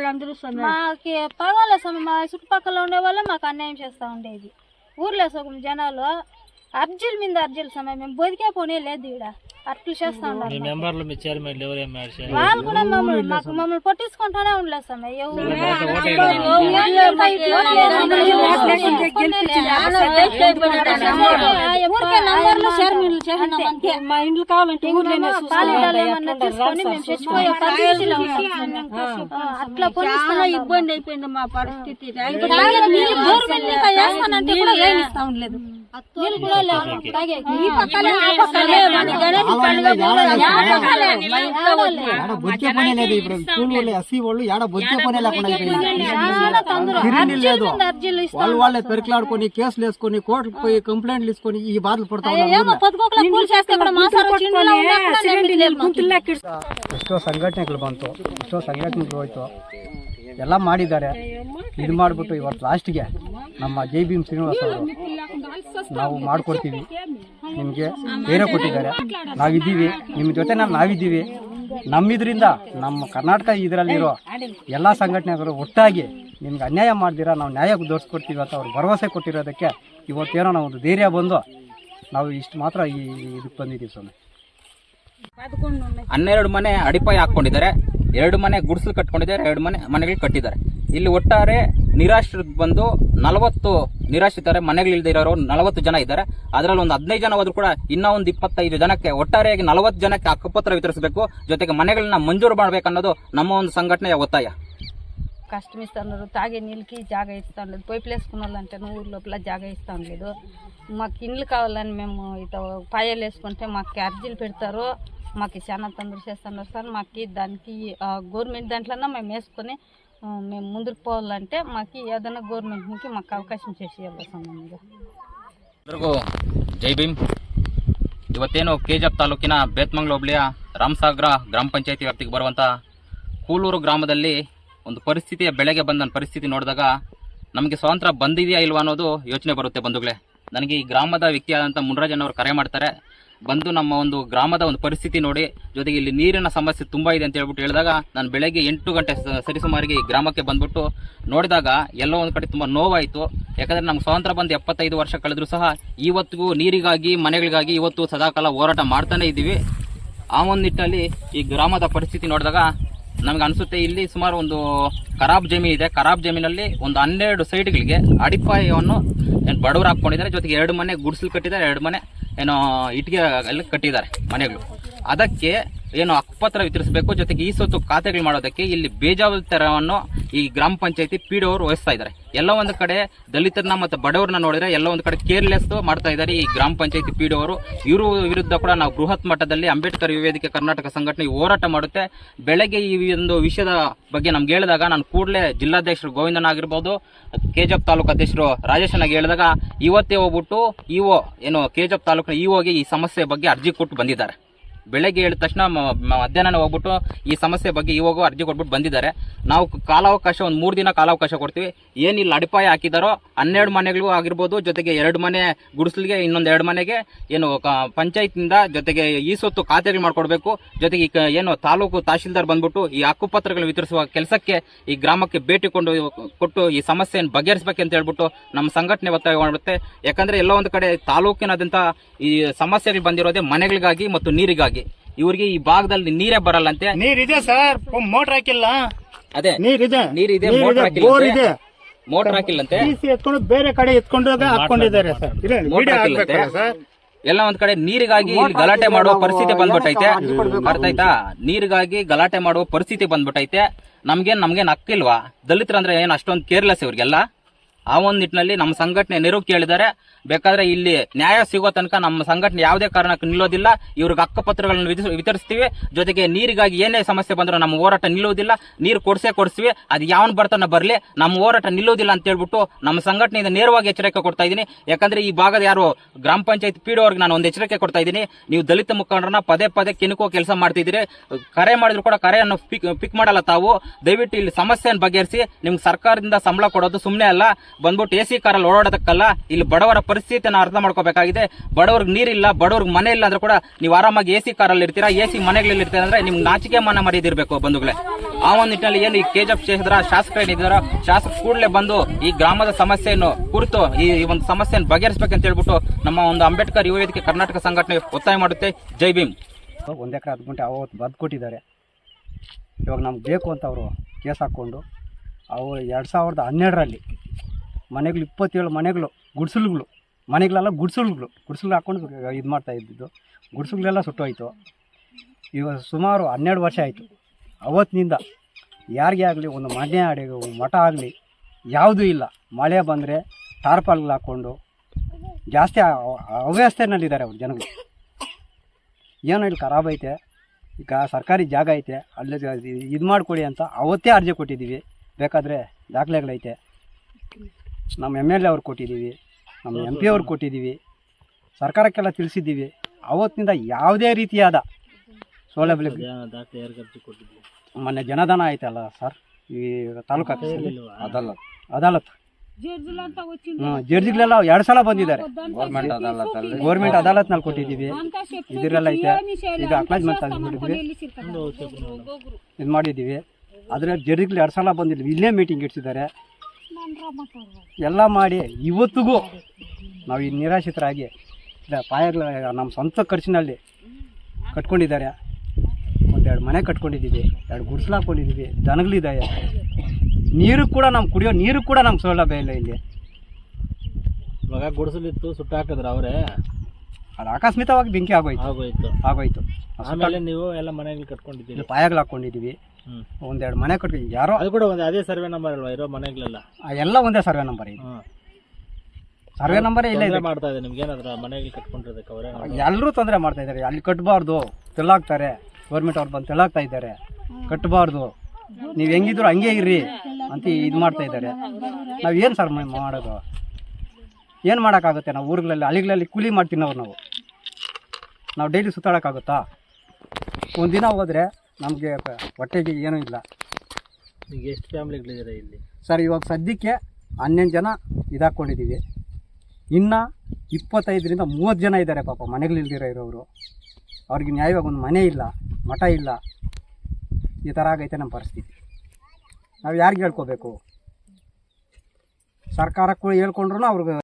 వాళ్ళందరూ మాకు మాకి పర్వాలేదు స్వామి మా చుట్టుపక్కల ఉండే వాళ్ళే మాకు అన్యాయం చేస్తూ ఉండేది. ఊర్లో సగం జనాలు అర్జీల మీద అర్జీల సమయం మేము బతికే పోనీ లేదు ఈడ. అట్లు చేస్తా మీ ఉన్నారు మెంబర్లు మీ చైర్మన్ ఎవరు ఏం మ్యాచ్ వాళ్ళు కూడా మమ్మల్ని మాకు మమ్మల్ని పట్టించుకుంటానే ఉండలేదు ఎవరు ఊరికే నంబర్లు షేర్మీన్లు చేసినాం అంతే మా ఇండ్లు కావాలంటే ఊర్లోనే తీసుకొని మేము చచ్చిపోయే పరిస్థితిలో ఉన్నాం అట్లా చాలా ఇబ్బంది అయిపోయింది మా పరిస్థితి నీళ్ళు వేస్తానంటే కూడా ఉండలేదు నీళ్ళు కూడా లేవు తాగేకి. ఈ పక్కలే, ఆ పక్కలే. మన గణేష్ పండుగ కూడా యా పక్కలే. రావాలి. ఆడ బొచ్చే పని లేదు ఇప్పుడు స్కూల్ వాళ్ళు ఎస్సీ వాళ్ళు ఆడ బొచ్చే పని లేకుండా అయిపోయింది చాలా తొందర కిరీలు అర్జీల లేదు మీద అర్జీలు ఇస్తాం వాళ్ళు వాళ్ళే పెరికలాడుకొని కేసులు వేసుకొని కోర్టుకు పోయి కంప్లైంట్లు తీసుకొని ఈ బాధలు పడతా ఉన్నారు ఏమో పొద్దుకోకలా కూల్ చేస్తే కూడా మా సార్ వచ్చి ఇంట్లో ఉన్నా కూడా నెమ్మది లేదు మాకు. ಎಷ್ಟೋ ಸಂಘಟನೆಗಳು ಬಂತು ಎಷ್ಟೋ ಸಂಘಟನೆಗಳು ಹೋಯ್ತು ಎಲ್ಲ ಮಾಡಿದ್ದಾರೆ ಇದು ಮಾಡಿಬಿಟ್ಟು ಇವತ್ತು ಲಾಸ್ಟ್ಗೆ ನಮ್ಮ ಜೈ ಭೀಮ್ ಶ್ರೀನಿವಾಸ್ ಅವರು ನಾವು ಮಾಡಿಕೊಡ್ತೀವಿ. ನಿಮಗೆ ಏನೋ ಕೊಟ್ಟಿದ್ದಾರೆ. ನಾವಿದ್ದೀವಿ. ನಿಮ್ಮ ಜೊತೆ ನಾವು ನಾವಿದ್ದೀವಿ. ನಮ್ಮಿದ್ರಿಂದ ನಮ್ಮ ಕರ್ನಾಟಕ ಇದರಲ್ಲಿರೋ ಎಲ್ಲ ಸಂಘಟನೆಗಳು ಒಟ್ಟಾಗಿ ನಿಮ್ಗೆ ಅನ್ಯಾಯ ಮಾಡ್ದಿರ ನಾವು ನ್ಯಾಯ ದೋರಿಸ್ಕೊಡ್ತೀವಿ ಅಂತ ಅವ್ರು ಭರವಸೆ ಕೊಟ್ಟಿರೋದಕ್ಕೆ ಇವತ್ತೇನೋ ನಾವು ಒಂದು ಧೈರ್ಯ ಬಂದು ನಾವು ಇಷ್ಟು ಮಾತ್ರ ಈ ಇದಕ್ಕೆ ಬಂದಿದ್ದೀವಿ ಸ್ವಾಮಿ. ಹನ್ನೆರಡು ಮನೆ ಅಡಿಪಾಯ ಹಾಕೊಂಡಿದ್ದಾರೆ ಎರಡು ಮನೆ ಗುಡಿಸಲು ಕಟ್ಕೊಂಡಿದ್ದಾರೆ. ಎರಡು ಮನೆ ಮನೆಗಳು ಕಟ್ಟಿದ್ದಾರೆ. ಇಲ್ಲಿ ಒಟ್ಟಾರೆ ನಿರಾಶ್ರಿತ ಬಂದು ನಲವತ್ತು ನಿರಾಶ್ರಿತರ ಮನೆಗಳಿಲ್ಲದೆ ಇರೋರು ನಲವತ್ತು ಜನ ಇದ್ದಾರೆ. ಅದರಲ್ಲಿ ಒಂದು ಹದಿನೈದು ಜನ ಹೋದ್ರು ಕೂಡ ಇನ್ನೂ ಒಂದು ಇಪ್ಪತ್ತೈದು ಜನಕ್ಕೆ ಒಟ್ಟಾರೆಯಾಗಿ ನಲವತ್ತು ಜನಕ್ಕೆ ಅಕ್ಕಪತ್ರ ವಿತರಿಸಬೇಕು. ಜೊತೆಗೆ ಮನೆಗಳನ್ನ ಮಂಜೂರು ಮಾಡಬೇಕನ್ನೋದು ನಮ್ಮ ಒಂದು ಸಂಘಟನೆಯ ಒತ್ತಾಯ. ಕಷ್ಟ ಮಿಸ್ತಾನರು ತಾಗೆ ನಿಲ್ಕಿ ಜಾಗ ಇಸ್ತಾ ಅನ್ಲೇದು ಪೈ ಪ್ಲೇಸ್ ಕುನಲ್ಲ ಅಂತ ಲೋಪಲ ಜಾಗ ಇಸ್ತಾ ಅನ್ಲೇದು ಮಕ್ ಇನ್ಲ್ ಕಾವಲ್ಲ ಮ್ಯಾಮ್ ಇತವ ಪಾಯಲ್ ಎಸ್ಕೊಂತ ಮಕ್ಕ ಅರ್ಜಿಲ್ ಬಿಡ್ತಾರು. ಮಕ್ಕಿ ಶಾನ ತಂದ್ರೆ ಶಾಸ್ತಾನ ಮಕ್ಕಿ ದಂಟಿ ಗೋರ್ಮೆಂಟ್ ದಂಟ್ಲನ್ನ ಮೇಮ್ ಎಸ್ಕೊನಿ. మేము ముందుకు పోవాలంటే మాకు ఏదైనా గవర్నమెంట్ నుంచి మాకు అవకాశం చేసి ఇవ్వాలి సంబంధంగా ಎಲ್ರಿಗೂ ಜೈ ಭೀಮ್ ಇವತ್ತೇನು ಕೆಜಪ್ ತಾಲೂಕಿನ ಬೇತ್ಮಂಗ್ಲ ಹೋಬಳಿಯ ರಾಮಸಾಗರ ಗ್ರಾಮ ಪಂಚಾಯತಿ ವ್ಯಾಪ್ತಿಗೆ ಬರುವಂಥ ಕೂಲೂರು ಗ್ರಾಮದಲ್ಲಿ ಒಂದು ಪರಿಸ್ಥಿತಿಯ ಬೆಳೆಗೆ ಬಂದ ಪರಿಸ್ಥಿತಿ ನೋಡಿದಾಗ ನಮಗೆ ಸ್ವಾತಂತ್ರ್ಯ ಬಂದಿದೆಯಾ ಇಲ್ವಾ ಅನ್ನೋದು ಯೋಚನೆ ಬರುತ್ತೆ ಬಂಧುಗಳೇ ನನಗೆ ಈ ಗ್ರಾಮದ ವ್ಯಕ್ತಿಯಾದಂಥ ಮುನ್ರಾಜನವರು ಕರೆ ಮಾಡ್ತಾರೆ. ಬಂದು ನಮ್ಮ ಒಂದು ಗ್ರಾಮದ ಒಂದು ಪರಿಸ್ಥಿತಿ ನೋಡಿ, ಜೊತೆಗೆ ಇಲ್ಲಿ ನೀರಿನ ಸಮಸ್ಯೆ ತುಂಬ ಇದೆ ಅಂತ ಹೇಳ್ಬಿಟ್ಟು ಹೇಳಿದಾಗ ನಾನು ಬೆಳಗ್ಗೆ ಎಂಟು ಗಂಟೆ ಸರಿಸುಮಾರಿಗೆ ಈ ಗ್ರಾಮಕ್ಕೆ ಬಂದ್ಬಿಟ್ಟು ನೋಡಿದಾಗ ಎಲ್ಲೋ ಒಂದು ಕಡೆ ತುಂಬ ನೋವಾಯಿತು. ಯಾಕಂದರೆ ನಮ್ಮ ಸ್ವಾತಂತ್ರ್ಯ ಬಂದು ಎಪ್ಪತ್ತೈದು ವರ್ಷ ಕಳೆದರೂ ಸಹ ಇವತ್ತಿಗೂ ನೀರಿಗಾಗಿ, ಮನೆಗಳಿಗಾಗಿ ಇವತ್ತು ಸದಾಕಾಲ ಹೋರಾಟ ಮಾಡ್ತಾನೇ ಇದ್ದೀವಿ. ಆ ಒಂದು ನಿಟ್ಟಲ್ಲಿ ಈ ಗ್ರಾಮದ ಪರಿಸ್ಥಿತಿ ನೋಡಿದಾಗ ನಮ್ಗೆ ಅನಿಸುತ್ತೆ ಇಲ್ಲಿ ಸುಮಾರು ಒಂದು ಖರಾಬ್ ಜಮೀನು ಇದೆ. ಖರಾಬ್ ಜಮೀನಲ್ಲಿ ಒಂದು ಹನ್ನೆರಡು ಸೈಡ್ಗಳಿಗೆ ಅಡಿಪಾಯವನ್ನು ಬಡವರು ಹಾಕ್ಕೊಂಡಿದ್ದಾರೆ. ಜೊತೆಗೆ ಎರಡು ಮನೆ ಗುಡಿಸಲು ಕಟ್ಟಿದ್ದಾರೆ. ಎರಡು ಮನೆ ಏನೋ ಇಟ್ಟಿಗೆ ಎಲ್ಲ ಕಟ್ಟಿದ್ದಾರೆ ಮನೆಗಳು. ಅದಕ್ಕೆ ಏನು ಹಕ್ಕುಪತ್ರ ವಿತರಿಸಬೇಕು. ಜೊತೆಗೆ ಈ ಸೊತ್ತು ಖಾತೆಗಳು ಮಾಡೋದಕ್ಕೆ ಇಲ್ಲಿ ಬೇಜಾವತರವನ್ನು ಈ ಗ್ರಾಮ ಪಂಚಾಯತಿ ಪಿ ಡಿ ಅವರು ವಹಿಸ್ತಾ ಇದ್ದಾರೆ. ಎಲ್ಲ ಒಂದು ಕಡೆ ದಲಿತರನ್ನ ಮತ್ತು ಬಡವರನ್ನ ನೋಡಿದ್ರೆ ಎಲ್ಲ ಒಂದು ಕಡೆ ಕೇರ್ಲೆಸ್ ಮಾಡ್ತಾ ಇದ್ದಾರೆ ಈ ಗ್ರಾಮ ಪಂಚಾಯತಿ ಪಿ ಅವರು. ಇವರು ವಿರುದ್ಧ ಕೂಡ ನಾವು ಬೃಹತ್ ಮಟ್ಟದಲ್ಲಿ ಅಂಬೇಡ್ಕರ್ ವೇದಿಕೆ ಕರ್ನಾಟಕ ಸಂಘಟನೆ ಹೋರಾಟ ಮಾಡುತ್ತೆ. ಬೆಳಗ್ಗೆ ಈ ಒಂದು ವಿಷಯದ ಬಗ್ಗೆ ನಮ್ಗೆ ಹೇಳಿದಾಗ ನಾನು ಕೂಡಲೇ ಜಿಲ್ಲಾಧ್ಯಕ್ಷರು ಗೋವಿಂದನ ಆಗಿರ್ಬೋದು ಕೆಜಪ್ ತಾಲೂಕು ಅಧ್ಯಕ್ಷರು ರಾಜೇಶನಾಗಿ ಹೇಳಿದಾಗ ಇವತ್ತೇ ಹೋಗ್ಬಿಟ್ಟು ಇಒ ಏನು ಕೆಜಪ್ ತಾಲೂಕಿನ ಇಒಗೆ ಈ ಸಮಸ್ಯೆ ಬಗ್ಗೆ ಅರ್ಜಿ ಕೊಟ್ಟು ಬಂದಿದ್ದಾರೆ. ಬೆಳಗ್ಗೆ ಹೇಳಿದ ತಕ್ಷಣ ಮಧ್ಯಾಹ್ನ ಹೋಗ್ಬಿಟ್ಟು ಈ ಸಮಸ್ಯೆ ಬಗ್ಗೆ ಇವಾಗ ಅರ್ಜಿ ಕೊಟ್ಬಿಟ್ಟು ಬಂದಿದ್ದಾರೆ. ನಾವು ಕಾಲಾವಕಾಶ, ಒಂದು ಮೂರು ದಿನ ಕಾಲಾವಕಾಶ ಕೊಡ್ತೀವಿ. ಏನಿಲ್ಲ, ಅಡಿಪಾಯ ಹಾಕಿದಾರೋ ಹನ್ನೆರಡು ಮನೆಗಳಿಗೂ ಆಗಿರ್ಬೋದು, ಜೊತೆಗೆ ಎರಡು ಮನೆ ಗುಡಿಸಲಿಗೆ, ಇನ್ನೊಂದು ಎರಡು ಮನೆಗೆ ಏನು ಪಂಚಾಯತ್ನಿಂದ ಜೊತೆಗೆ ಈ ಸೊತ್ತು ಖಾತೆಗಳು ಮಾಡಿಕೊಡ್ಬೇಕು. ಜೊತೆಗೆ ಏನು ತಾಲೂಕು ತಹಶೀಲ್ದಾರ್ ಬಂದ್ಬಿಟ್ಟು ಈ ಹಕ್ಕುಪತ್ರಗಳು ವಿತರಿಸುವ ಕೆಲಸಕ್ಕೆ ಈ ಗ್ರಾಮಕ್ಕೆ ಭೇಟಿ ಕೊಂಡು ಕೊಟ್ಟು ಈ ಸಮಸ್ಯೆಯನ್ನು ಬಗೆಹರಿಸಬೇಕಂತ ಹೇಳ್ಬಿಟ್ಟು ನಮ್ಮ ಸಂಘಟನೆ ಒತ್ತಾಯ ಮಾಡುತ್ತೆ. ಯಾಕಂದ್ರೆ ಎಲ್ಲ ಒಂದು ಕಡೆ ತಾಲೂಕಿನಾದ್ಯಂತ ಈ ಸಮಸ್ಯೆಗಳು ಬಂದಿರೋದೇ ಮನೆಗಳಿಗಾಗಿ ಮತ್ತು ನೀರಿಗಾಗಿ. ಇವರಿಗೆ ಈ ಭಾಗದಲ್ಲಿ ನೀರೇ ಬರಲ್ಲಂತೆ. ನೀರಿದೆ ಸರ್ ಮೋಟರ್ ಹಾಕಿಲ್ಲ. ಅದೇ ನೀರಿದೆ. ನೀರಿದೆ ಮೋಟರ್ ಬೋರ್ ಇದೆ. ಮೋಟರ್ ಹಾಕಿಲ್ಲಂತೆ. ಎತ್ಕೊಂಡು ಬೇರೆ ಕಡೆ ಎತ್ಕೊಂಡು ಹಾಕೊಂಡಿದ್ದಾರೆ ಸರ್. ಇದೆ, ಮೋಟರ್ ವಿಡಿಯೋ ಹಾಕಿಲ್ಲಂತೆ. ಸರ್. ಎಲ್ಲ ಒಂದ್ ಕಡೆ ನೀರಿಗಾಗಿ ಇಲ್ಲಿ ಗಲಾಟೆ ಮಾಡುವ ಪರಿಸ್ಥಿತಿ ಬಂದ್ಬಿಟ್ಟೈತೆ. ಅರ್ಥ ಆಯ್ತಾ? ನೀರಿಗಾಗಿ ಗಲಾಟೆ ಮಾಡುವ ಪರಿಸ್ಥಿತಿ ಬಂದ್ಬಿಟ್ಟೈತೆ. ನಮ್ಗೇನ್ ನಮ್ಗೇನ್ ಹಕ್ಕಿಲ್ವಾ? ದಲಿತರಂದ್ರೆ ಏನ್ ಅಷ್ಟೊಂದ್ ಕೇರ್ಲೆಸ್ ಇವ್ರಿಗೆಲ್ಲ? ಆ ಒಂದು ನಿಟ್ಟಿನಲ್ಲಿ ನಮ್ಮ ಸಂಘಟನೆ ನೆರವು ಕೇಳಿದ್ದಾರೆ ಬೇಕಾದ್ರೆ ಇಲ್ಲಿ ನ್ಯಾಯ ಸಿಗೋ ತನಕ ನಮ್ಮ ಸಂಘಟನೆ ಯಾವುದೇ ಕಾರಣಕ್ಕೆ ನಿಲ್ಲೋದಿಲ್ಲ. ಇವ್ರಿಗೆ ಅಕ್ಕಪತ್ರಗಳನ್ನು ವಿತರಿಸ್- ವಿತರಿಸ್ತೀವಿ. ಜೊತೆಗೆ ನೀರಿಗಾಗಿ ಏನೇ ಸಮಸ್ಯೆ ಬಂದರೂ ನಮ್ಮ ಹೋರಾಟ ನಿಲ್ಲೋದಿಲ್ಲ ನೀರು ಕೊಡ್ಸೇ ಕೊಡಿಸ್ತೀವಿ. ಅದು ಯಾವನ್ ಬರ್ತಾನ ಬರಲಿ, ನಮ್ಮ ಹೋರಾಟ ನಿಲ್ಲೋದಿಲ್ಲ ಅಂತ ಹೇಳ್ಬಿಟ್ಟು ನಮ್ಮ ಸಂಘಟನೆಯಿಂದ ನೇರವಾಗಿ ಎಚ್ಚರಿಕೆ ಕೊಡ್ತಾ ಇದ್ದೀನಿ. ಯಾಕಂದ್ರೆ ಈ ಭಾಗದ ಯಾರು ಗ್ರಾಮ ಪಂಚಾಯತ್ ಪೀಡೋರ್ಗೆ ನಾನು ಒಂದು ಎಚ್ಚರಿಕೆ ಕೊಡ್ತಾ ಇದ್ದೀನಿ. ನೀವು ದಲಿತ ಮುಖಂಡರನ್ನ ಪದೇ ಪದೇ ಕೆಣಕೋ ಕೆಲಸ ಮಾಡ್ತಿದ್ದೀರಿ. ಕರೆ ಮಾಡಿದ್ರು ಕೂಡ ಕರೆಯನ್ನು ಪಿಕ್ ಪಿಕ್ ಮಾಡಲ್ಲ ತಾವು. ದಯವಿಟ್ಟು ಇಲ್ಲಿ ಸಮಸ್ಯೆಯನ್ನು ಬಗೆಹರಿಸಿ, ನಿಮ್ಗೆ ಸರ್ಕಾರದಿಂದ ಸಂಬಳ ಕೊಡೋದು ಸುಮ್ಮನೆ ಅಲ್ಲ. ಬಂದ್ಬಿಟ್ಟು ಎ ಸಿ ಕಾರಲ್ಲಿ ಓಡಾಡೋದಕ್ಕಲ್ಲ, ಇಲ್ಲಿ ಬಡವರ ಪರಿಸ್ಥಿತಿನ ಅರ್ಥ ಮಾಡ್ಕೋಬೇಕಾಗಿದೆ. ಬಡವ್ರಿಗೆ ನೀರಿಲ್ಲ, ಬಡವ್ರಿಗೆ ಮನೆ ಇಲ್ಲ ಅಂದ್ರೆ ಕೂಡ ನೀವು ಆರಾಮಾಗಿ ಎ ಸಿ ಕಾರಲ್ಲಿ ಇರ್ತೀರಾ, ಎ ಸಿ ಮನೆಗಳಲ್ಲಿ ಇರ್ತೀರಾ ಅಂದ್ರೆ ನಿಮ್ಗೆ ನಾಚಿಕೆ ಮನ ಮರ್ಯಾದಿರ್ಬೇಕು ಬಂಧುಗಳೇ. ಆ ಒಂದು ನಿಟ್ಟಿನಲ್ಲಿ ಏನು ಈ ಕೆಜಪ್ ಕ್ಷೇತ್ರದ ಶಾಸಕ ಏನಿದ್ದಾರೋ ಶಾಸಕ ಕೂಡಲೇ ಬಂದು ಈ ಗ್ರಾಮದ ಸಮಸ್ಯೆಯನ್ನು ಕುರಿತು ಈ ಈ ಒಂದು ಸಮಸ್ಯೆಯನ್ನು ಅಂತ ಹೇಳ್ಬಿಟ್ಟು ನಮ್ಮ ಒಂದು ಅಂಬೇಡ್ಕರ್ ಯುವ ವೇದಿಕೆ ಕರ್ನಾಟಕ ಸಂಘಟನೆ ಒತ್ತಾಯ ಮಾಡುತ್ತೆ. ಜೈ ಭೀಮ್. ಒಂದು ಎಕರೆ ಹತ್ತು ಗುಂಟೆ ಅವತ್ತು ಬದ್ದು ಕೊಟ್ಟಿದ್ದಾರೆ. ಇವಾಗ ನಮ್ಗೆ ಬೇಕು ಅಂತ ಅವರು ಕೇಸ್ ಹಾಕ್ಕೊಂಡು ಅವರು ಎರಡು ಸಾವಿರದ ಹನ್ನೆರಡರಲ್ಲಿ ಮನೆಗಳು, ಇಪ್ಪತ್ತೇಳು ಮನೆಗಳು, ಗುಡಿಸಲುಗಳು, ಮನೆಗಳೆಲ್ಲ ಗುಡಿಸಲುಗಳು, ಗುಡಿಸಲು ಹಾಕ್ಕೊಂಡು ಇದು ಮಾಡ್ತಾ ಇದ್ದಿದ್ದು. ಗುಡಿಸಲುಗಳೆಲ್ಲ ಸುಟ್ಟೋಯ್ತು. ಇವಾಗ ಸುಮಾರು ಹನ್ನೆರಡು ವರ್ಷ ಆಯಿತು. ಅವತ್ತಿನಿಂದ ಯಾರಿಗೇ ಆಗಲಿ, ಒಂದು ಮನೆ ಒಂದು ಮಠ ಆಗಲಿ, ಯಾವುದೂ ಇಲ್ಲ. ಮಳೆ ಬಂದರೆ ಟಾರ್ಪಾಲ್ಗಳು ಹಾಕ್ಕೊಂಡು ಜಾಸ್ತಿ ಅವ- ಅವ್ಯವಸ್ಥೆನಲ್ಲಿದ್ದಾರೆ ಅವ್ರು ಜನಗಳು. ಏನೋ ಇಲ್ಲಿ ಖರಾಬ್ ಐತೆ, ಈಗ ಸರ್ಕಾರಿ ಜಾಗ ಐತೆ, ಅಲ್ಲಿ ಇದು ಮಾಡಿಕೊಡಿ ಅಂತ ಅವತ್ತೇ ಅರ್ಜಿ ಕೊಟ್ಟಿದ್ದೀವಿ. ಬೇಕಾದರೆ ದಾಖಲೆಗಳೈತೆ. ನಮ್ಮ ಎಂ ಎಲ್ ಎ ಅವ್ರು ಕೊಟ್ಟಿದ್ದೀವಿ ನಮ್ಮ ಎಂ ಪಿ ಅವ್ರು ಕೊಟ್ಟಿದ್ದೀವಿ ಸರ್ಕಾರಕ್ಕೆಲ್ಲ ತಿಳಿಸಿದ್ದೀವಿ. ಅವತ್ತಿನಿಂದ ಯಾವುದೇ ರೀತಿಯಾದ ಸೌಲಭ್ಯ ಮೊನ್ನೆ ಜನಧನ ಆಯ್ತಲ್ಲ ಸರ್ ಈ ತಾಲೂಕು ಆಫೀಸಲ್ಲಿ? ಅದಾಲತ್ ಅದಾಲತ್ ಹ್ಞೂ ಜಡ್ಜಿಗಳೆಲ್ಲ ಎರಡು ಸಲ ಬಂದಿದ್ದಾರೆ. ಗೌರ್ಮೆಂಟ್ ಗೌರ್ಮೆಂಟ್ ಅದಾಲತ್ನಲ್ಲಿ ಕೊಟ್ಟಿದ್ದೀವಿ. ಇದರೆಲ್ಲ ಐತೆ. ಇದು ಅಕ್ನಾಜ್ಮೆಂಟ್ ತಂದ್ಬಿಟ್ಟಿದ್ವಿ ಇದು ಮಾಡಿದ್ದೀವಿ. ಆದರೆ ಜಡ್ಜಿಗಳು ಎರಡು ಸಲ ಬಂದಿಲ್ಲ. ಇಲ್ಲೇ ಮೀಟಿಂಗ್ ಇಡ್ಸಿದ್ದಾರೆ. ಎಲ್ಲ ಮಾಡಿ ಇವತ್ತಿಗೂ ನಾವು ಈ ನಿರಾಶ್ರಿತರಾಗಿ ಪಾಯಗಳ ನಮ್ಮ ಸ್ವಂತ ಖರ್ಚಿನಲ್ಲಿ ಕಟ್ಕೊಂಡಿದ್ದಾರೆ. ಒಂದೆರಡು ಮನೆ ಕಟ್ಕೊಂಡಿದ್ದೀವಿ ಎರಡು ಗುಡಿಸ್ಲು ಹಾಕ್ಕೊಂಡಿದ್ದೀವಿ ದನಗಳಿದ್ದಾವೆ. ನೀರು ಕೂಡ ನಮ್ಮ ಕುಡಿಯೋ ನೀರು ಕೂಡ ನಮ್ಮ ಸೌಲಭ್ಯ ಇಲ್ಲ ಇಲ್ಲಿ. ಇವಾಗ ಗುಡಿಸಲಿತ್ತು ಸುಟ್ಟು ಹಾಕಿದ್ರ ಅವರೇ. ಅದು ಆಕಸ್ಮಿತವಾಗಿ ಬೆಂಕಿ ಆಗೋಯ್ತು. ಆಗೋಯ್ತು. ಆಗೋಯ್ತು. ಆಮೇಲೆ ನೀವು ಎಲ್ಲ ಮನೆಗಳು ಕಟ್ಕೊಂಡಿದ್ದೀವಿ ಪಾಯಗಳು ಹಾಕ್ಕೊಂಡಿದ್ದೀವಿ. ಒಂದೆರಡು ಮನೆ ಕಟ್ಟಿ ಯಾರೋ ಅದು ಕೂಡ ಒಂದು ಅದೇ ಸರ್ವೆ ನಂಬರ್ ಅಲ್ವಾ? ಇರೋ ಮನೆಗಳೆಲ್ಲ? ಆ ಎಲ್ಲ ಒಂದೇ ಸರ್ವೆ ನಂಬರ್ ಇದೆ. ಸರ್ವೆ ನಂಬರ್ ಇಲ್ಲ ಇದೆ ಮಾಡ್ತಾ ಇದೆ. ನಿಮ್ಗೆ ಏನಾದ್ರ ಮನೆಗಳು ಕಟ್ಕೊಂಡಿರೋದಕ್ಕೆ ಅವರೇ ಎಲ್ಲರೂ ತೊಂದರೆ ಮಾಡ್ತಾ ಇದ್ದಾರೆ. ಅಲ್ಲಿ ಕಟ್ಟಬಾರ್ದು ತೆಳ್ಳಾಗ್ತಾರೆ. ಗೌರ್ಮೆಂಟ್ ಅವ್ರು ಬಂದು ತೆಳ್ಳಾಗ್ತಾ ಇದ್ದಾರೆ. ಕಟ್ಟಬಾರ್ದು ನೀವು ಹೆಂಗಿದ್ರು ಹಂಗೆ ಇರ್ರಿ ಅಂತ ಇದು ಮಾಡ್ತಾ ಇದ್ದಾರೆ. ನಾವು ಏನು ಸರ್ ಮ- ಮಾಡೋದು? ಏನು ಮಾಡೋಕ್ಕಾಗುತ್ತೆ ನಾವು ಊರುಗಳಲ್ಲಿ? ಹಳ್ಳಿಗಳಲ್ಲಿ ಕೂಲಿ ಮಾಡ್ತೀವಿ ನಾವು. ನಾವು ನಾವು ಡೈಲಿ ಸುತ್ತಾಡೋಕ್ಕಾಗುತ್ತಾ? ಒಂದಿನ ಹೋದರೆ ನಮಗೆ ಹೊಟ್ಟೆಗೆ ಏನೂ ಇಲ್ಲ. ಈಗ ಎಷ್ಟು ಫ್ಯಾಮಿಲಿಗಳಿದ್ದಾರೆ ಇಲ್ಲಿ? ಸರ್ ಇವಾಗ ಸದ್ಯಕ್ಕೆ ಹನ್ನೊಂದು ಜನ ಇದಾಕೊಂಡಿದ್ದೀವಿ. ಇನ್ನು ಇಪ್ಪತ್ತೈದರಿಂದ ಮೂವತ್ತು ಜನ ಇದ್ದಾರೆ ಪಾಪ ಮನೆಗಳಿಲ್ದಿರೋ ಇರೋರು ಅವ್ರಿಗೆ ನ್ಯಾಯವಾಗಿ ಒಂದು ಮನೆ ಇಲ್ಲ ಮಠ ಇಲ್ಲ. ಈ ಥರ ಆಗೈತೆ ನಮ್ಮ ಪರಿಸ್ಥಿತಿ. ನಾವು ಯಾರಿಗೆ ಹೇಳ್ಕೋಬೇಕು? ಸರ್ಕಾರಕ್ಕೂ ಹೇಳ್ಕೊಂಡ್ರು ಅವ್ರಿಗೆ